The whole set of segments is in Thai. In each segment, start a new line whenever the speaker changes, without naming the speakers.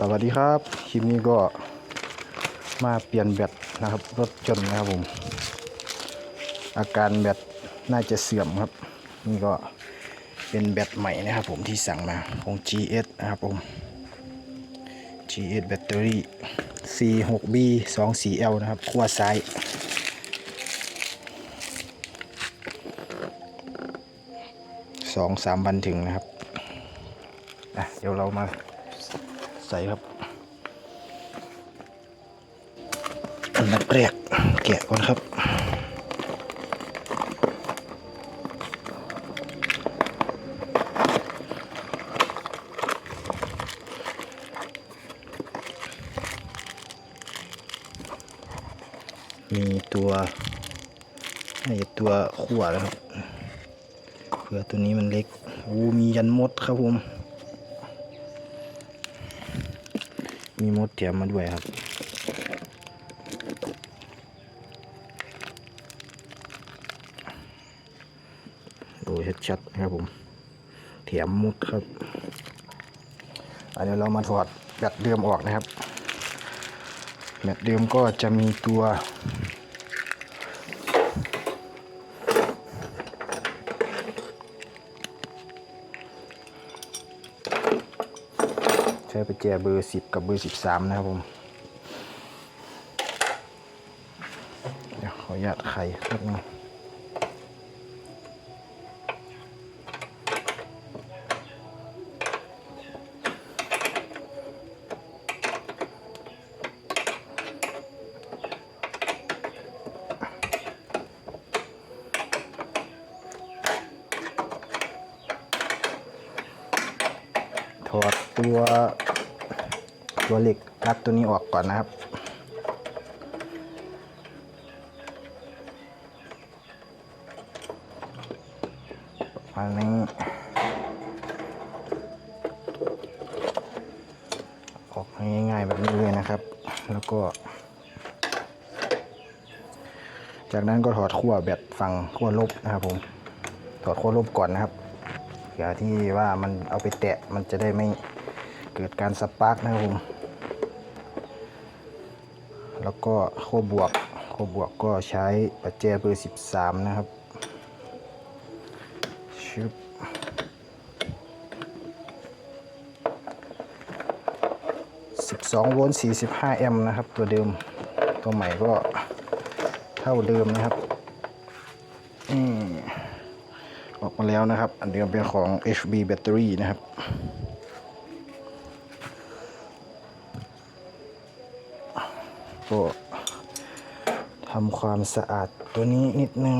สวัสดีครับ คลิปนี้ก็มาเปลี่ยนแบตนะครับ รถจนนะครับผม อาการแบตน่าจะเสื่อมครับ นี่ก็เป็นแบตใหม่นะครับผมที่สั่งมาของ GS นะครับผม GS แบตเตอรี่ C6B 24L นะครับขั้วซ้ายสองสามวันถึงนะครับอะเดี๋ยวเรามา ใส่ครับอันดับแรกแกะก่อนครับมีตัวน่าจะตัวขั้วแล้วครับเผื่อตัวนี้มันเล็กโอ้มียันมดครับผม มีมดเตียมมาด้วยครับ ดูชัดๆนะครับผมเถียมมุดครับอันนี้เรามาถอดแบตเดิมออกนะครับแบตเดิมก็จะมีตัว ช้ประแจเบอร์ 10 กับเบอร์ 13 นะครับผมเดี๋ยวขออนุญาตไขนิดนึงถอดตัว ตัวเหล็กนัดตัวนี้ออกก่อนนะครับ อันนี้ ออกง่ายๆแบบนี้เลยนะครับ แล้วก็ จากนั้นก็ถอดขั้วแบตฝั่งขั้วลบนะครับผม ถอดขั้วลบก่อนนะครับเผื่อที่ว่ามันเอาไปแตะมันจะได้ไม่เกิดการสปาร์กนะครับผม แล้วก็ขั้วบวกขั้วบวกก็ใช้ปัจเจเบอร์ 13 นะครับชึบสิบสองโวลต์สี่สิบห้าแอมป์นะครับ ตัวเดิมตัวใหม่ก็เท่าเดิมนะครับอืออกมาแล้วนะครับ อันเดิมเป็นของ HB Battery นะครับ ก็ทำความสะอาดตัวนี้นิดนึง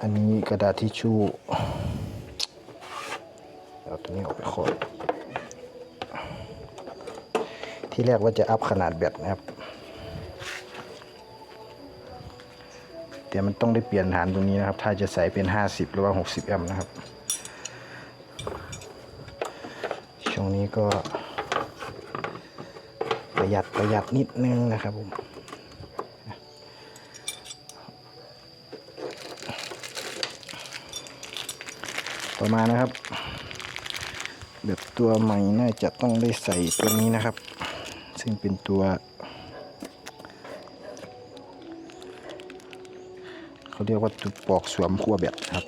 อันนี้กระดาษทิชชู่เอาตัวนี้ออกไปขอดที่แรกว่าจะอัพขนาดแบตนะครับ แต่มันต้องได้เปลี่ยนฐานตรงนี้นะครับ ถ้าจะใส่เป็น 50 หรือว่า 60 แอมป์นะครับ ช่วงนี้ก็ ประหยัดประหยัดนิดนึงนะครับผมต่อมานะครับ แบบตัวใหม่น่าจะต้องได้ใส่ตัวนี้นะครับ ซึ่งเป็นตัว เขาเรียกว่าตัวปอกสวมขั้วแบตครับ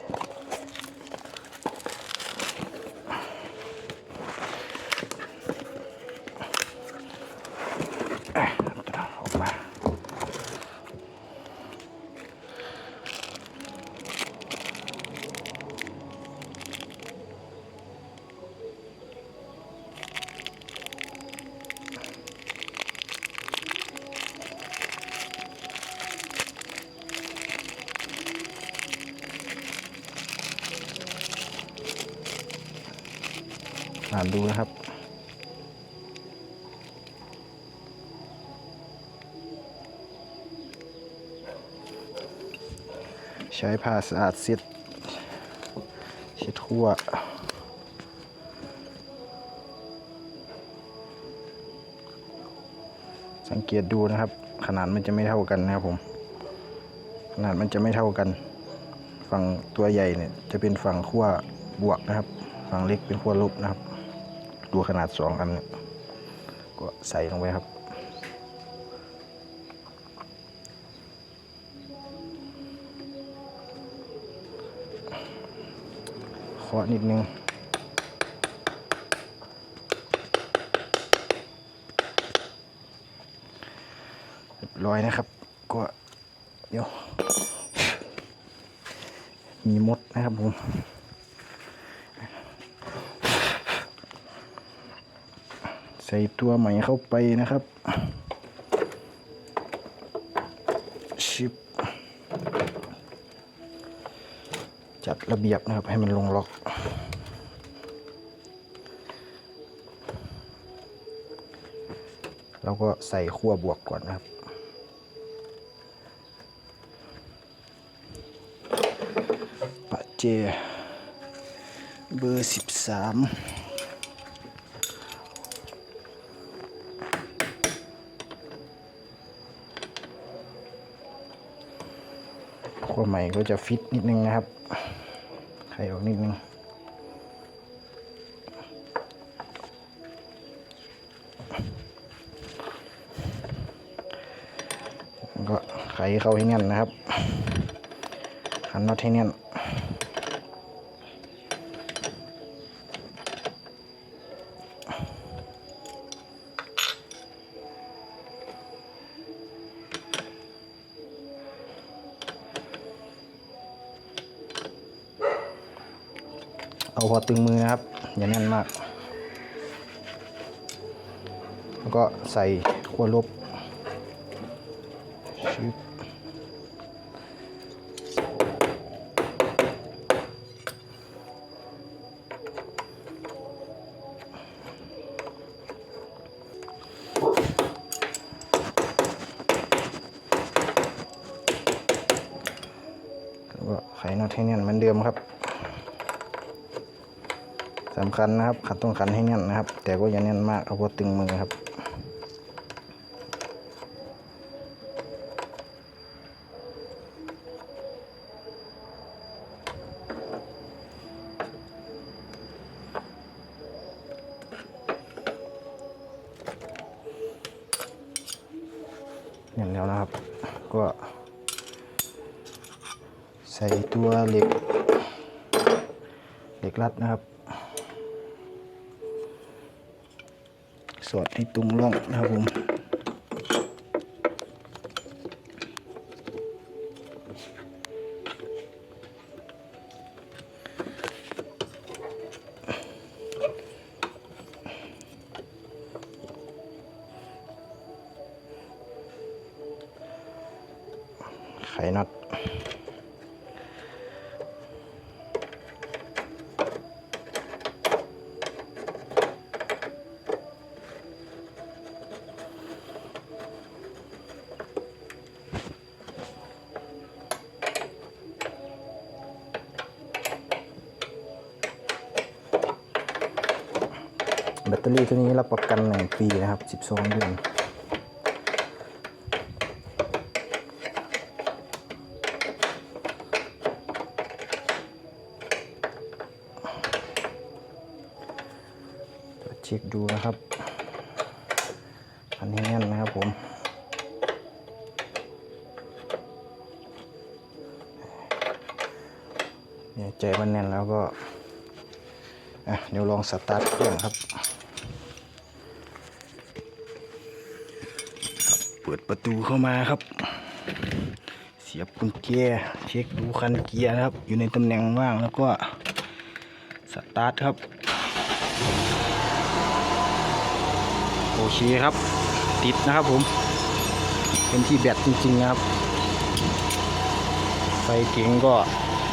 อ่านดูนะครับ ใช้ผ้าสะอาดเช็ดเช็ดทั่วสังเกตดูนะครับ ขนาดมันจะไม่เท่ากันนะครับผม ขนาดมันจะไม่เท่ากัน ฝั่งตัวใหญ่เนี่ยจะเป็นฝั่งขั้วบวกนะครับ ฝั่งเล็กเป็นขั้วลบนะครับ ดูขนาดสองอัน ก็ใส่ลงไปครับเคาะนิดนึงร้อยนะครับ ก็เดี๋ยว มีมดนะครับผม ใส่ตัวใหม่เข้าไปนะครับชิปจัดระเบียบนะครับให้มันลงล็อก แล้วก็ใส่ขั้วบวกก่อนนะครับปะเจ เบอร์สิบสาม วใหม่ก็จะฟิตนิดนึงนะครับ ไขออกนิดนึงก็ไขเข้าให้แน่นนะครับขันน็อตให้แน่น เอาพอตึงมือนะครับ อย่าแน่นมาก แล้วก็ใส่ขั้วลบชึบแล้วก็ไขน็อตให้แน่นเหมือนเดิมครับ สำคัญนะครับ ขัดต้องขันให้แน่นนะครับ แต่ก็อย่าแน่นมากเอาพอตึงมือครับอย่างแล้วนะครับ ก็ใส่ตัวเหล็กเหล็กรัดนะครับ สอดให้ตรงร่องนะครับผมไขน็อต ตเตอรี่ตัวนี้รับประกันหนึ่งปีนะครับ12เดือนเช็คดูนะครับ อันนี้แน่นนะครับผมเนี่ยใจมันแน่นแล้วก็เดี๋ยวลองสตาร์ทเครื่องครับ ปิดประตูเข้ามาครับ เสียบกุญแจเช็คดูคันเกียร์นะครับ อยู่ในตำแหน่งว่างแล้วก็สตาร์ทครับ โอเคครับ ติดนะครับผม เป็นที่แบตจริงๆนะครับ ไฟเก๋งก็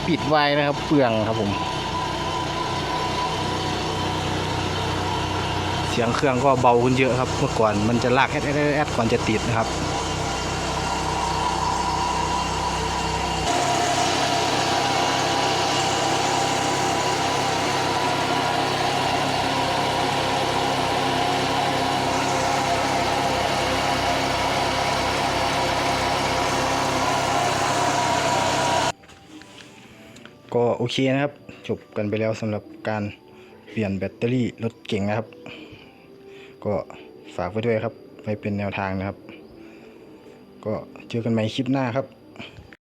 ปิดไว้นะครับเปลืองครับผม สียงเครื่องก็เบาขึ้นเยอะครับ เมื่อก่อนมันจะลากแอดแอดแอดแอดก่อนจะติดนะครับก็โอเคนะครับ จบกันไปแล้วสำหรับการเปลี่ยนแบตเตอรี่รถเก่งนะครับ ก็ฝากไว้ด้วยครับไว้เป็นแนวทางนะครับ ก็เจอกันใหม่คลิปหน้าครับ